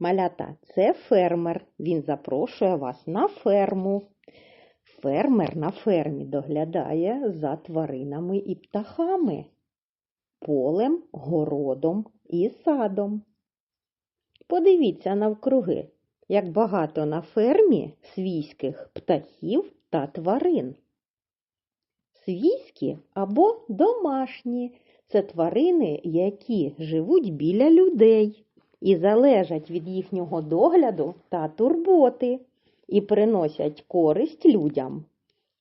Малята, це фермер. Він запрошує вас на ферму. Фермер на фермі доглядає за тваринами і птахами, полем, городом і садом. Подивіться навкруги, як багато на фермі свійських птахів та тварин. Свійські або домашні це тварини, які живуть біля людей і залежать від їхнього догляду та турботи і приносять користь людям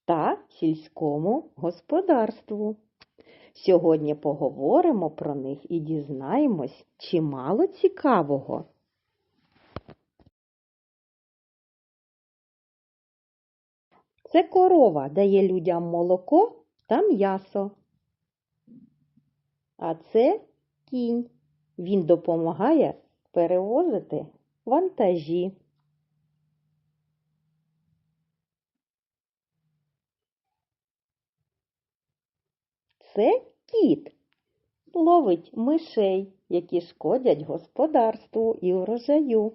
та сільському господарству. Сьогодні поговоримо про них і дізнаємось чимало цікавого. Це корова дає людям молоко та м'ясо. А це кінь. Він допомагає перевозити вантажі. Це кіт. Ловить мишей, які шкодять господарству і врожаю.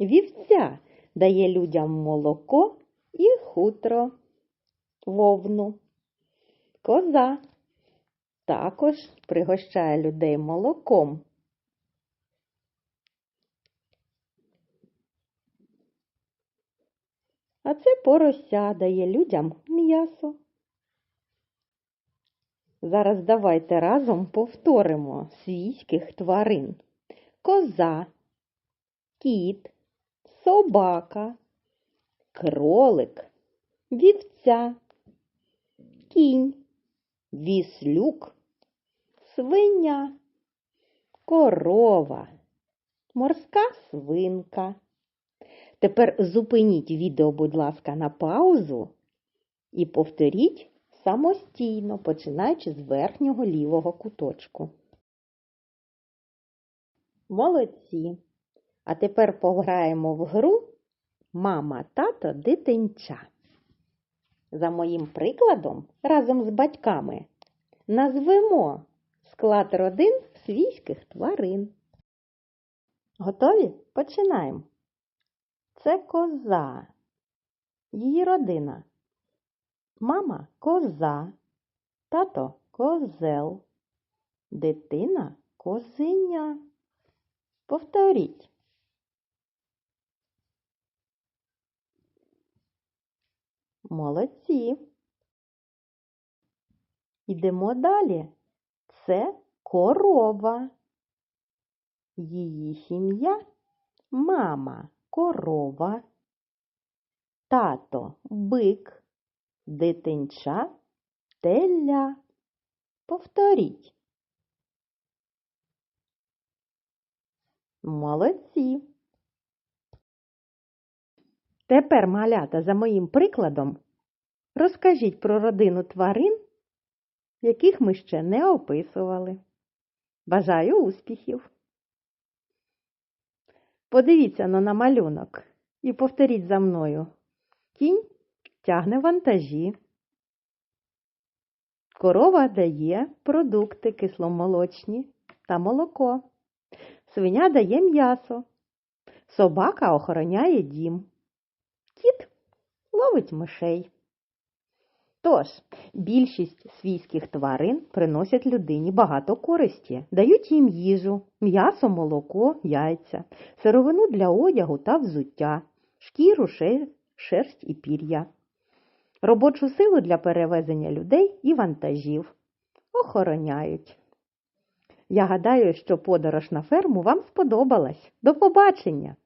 Вівця дає людям молоко і хутро, вовну. Коза також пригощає людей молоком. А це порося дає людям м'ясо. Зараз давайте разом повторимо свійських тварин. Коза, кіт, собака, кролик, вівця, кінь, віслюк, свиня, корова, морська свинка. Тепер зупиніть відео, будь ласка, на паузу і повторіть самостійно, починаючи з верхнього лівого куточку. Молодці! А тепер пограємо в гру Мама, тато, дитинча. За моїм прикладом, разом з батьками назвемо склад родин свійських тварин. Готові? Починаємо. Це коза, її родина. Мама коза, тато козел, дитина козиня. Повторіть. Молодці. Йдемо далі. Це корова. Її сім'я мама корова, тато бик, дитинча теля. Повторіть. Молодці. Тепер, малята, за моїм прикладом, розкажіть про родину тварин, яких ми ще не описували. Бажаю успіхів! Подивіться на намалюнок і повторіть за мною. Кінь тягне вантажі. Корова дає продукти кисломолочні та молоко. Свиня дає м'ясо. Собака охороняє дім. Кіт ловить мишей. Тож, більшість свійських тварин приносять людині багато користі, дають їм їжу, м'ясо, молоко, яйця, сировину для одягу та взуття, шкіру, шерсть і пір'я, робочу силу для перевезення людей і вантажів. Охороняють. Я гадаю, що подорож на ферму вам сподобалась. До побачення!